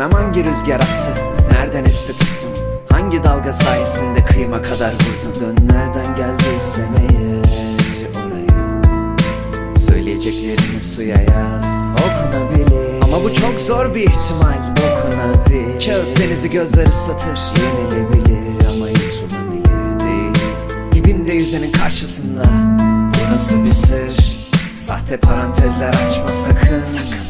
Bilmem hangi rüzgar attı Nereden esti tuttun Hangi dalga sayesinde kıyıma kadar vurdun? Dön nereden geldiysen eğer oraya. Söyleyeceklerini suya yaz. Okunabilir. Ama bu çok zor bir ihtimal. Okunabilir. Kağıt denizi gözler ıslatır Yenilebilir ama yutulabilir değil. Dibinde yüzenin karşısında. Burası bir sır? Sahte parantezler açma Sakın. Sakın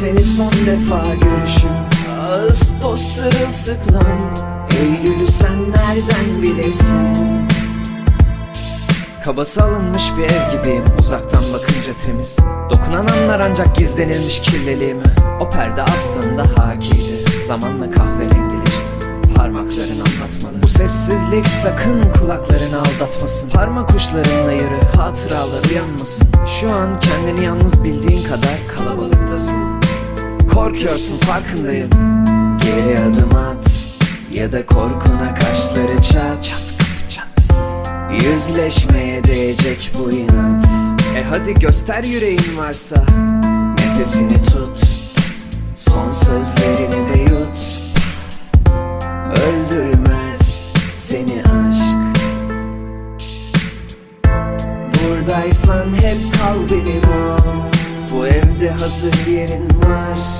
seni son defa görüşüm. Ağustos sırılsıklam Eylül'ü sen nereden bilesin? Kabası alınmış bir ev gibiyim Uzaktan bakınca temiz. Dokunan anlar ancak gizlenilmiş kirliliğimi O perde aslında hakiydi. Zamanla kahverengileşti Parmakların anlatmalı. Bu sessizlik sakın kulaklarını aldatmasın. Parmak uçlarınla yürü hatıralar uyanmasın. Şu an kendini yalnız bildiğin kadar kalabalıktasın Korkuyorsun farkındayım. Geri adım at Ya da korkuna kaşları çat. Çat çat Yüzleşmeye değecek bu inat. E hadi göster yüreğin varsa. Nefesini tut. Son sözlerini de yut. Öldürmez seni aşk. Buradaysan hep kal benim o. Bu evde hazır yerin var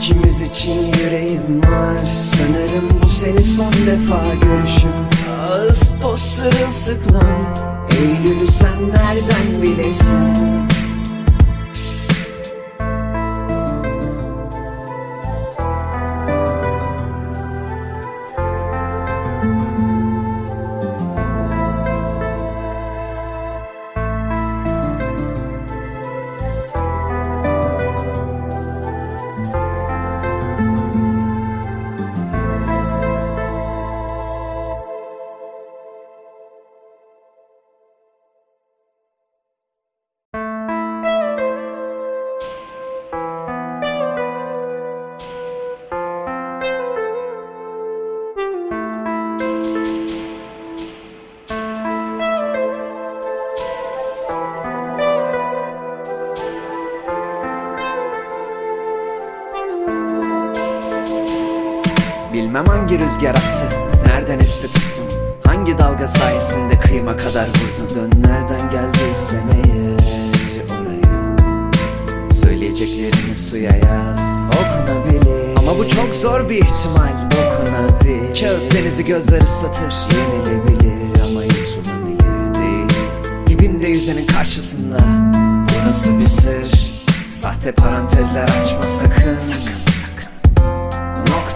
İkimiz için yüreğim var. Sanırım bu seni son defa görüşüm Ağustos sırılsıklam Eylül'ü sen nereden bilesin Bilmem hangi rüzgar attı Nereden esti tuttun Hangi dalga sayesinde kıyıma kadar vurdun Dön nereden geldiysen eğer oraya. Söyleyeceklerini suya yaz. Okunabilir. Ama bu çok zor bir ihtimal. Okunabilir. Kağıt denizi gözler ıslatır. Yenilebilir ama yutulabilir değil. Dibinde yüzenin karşısında. Burası bir sır. Sahte parantezler açma Sakın. Sakın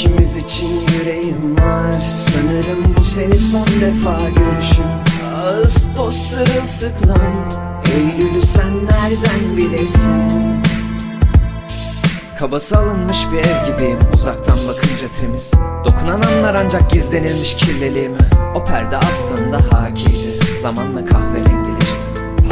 İkimiz için yüreğim var. Sanırım bu seni son defa görüşüm. Ağustos sırılsıklam. Eylül'ü sen nereden bilesin? Kabası alınmış bir ev gibiyim. Uzaktan bakınca temiz. Dokunan anlar ancak gizlenilmiş kirliliğimi O perde aslında hakiydi. Zamanla kahverengileşti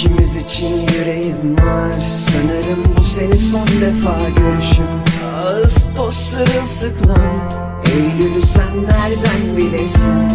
İkimiz için yüreğim var. Sanırım bu seni son defa görüşüm Ağustos sırılsıklam Eylül'ü sen nereden bilesin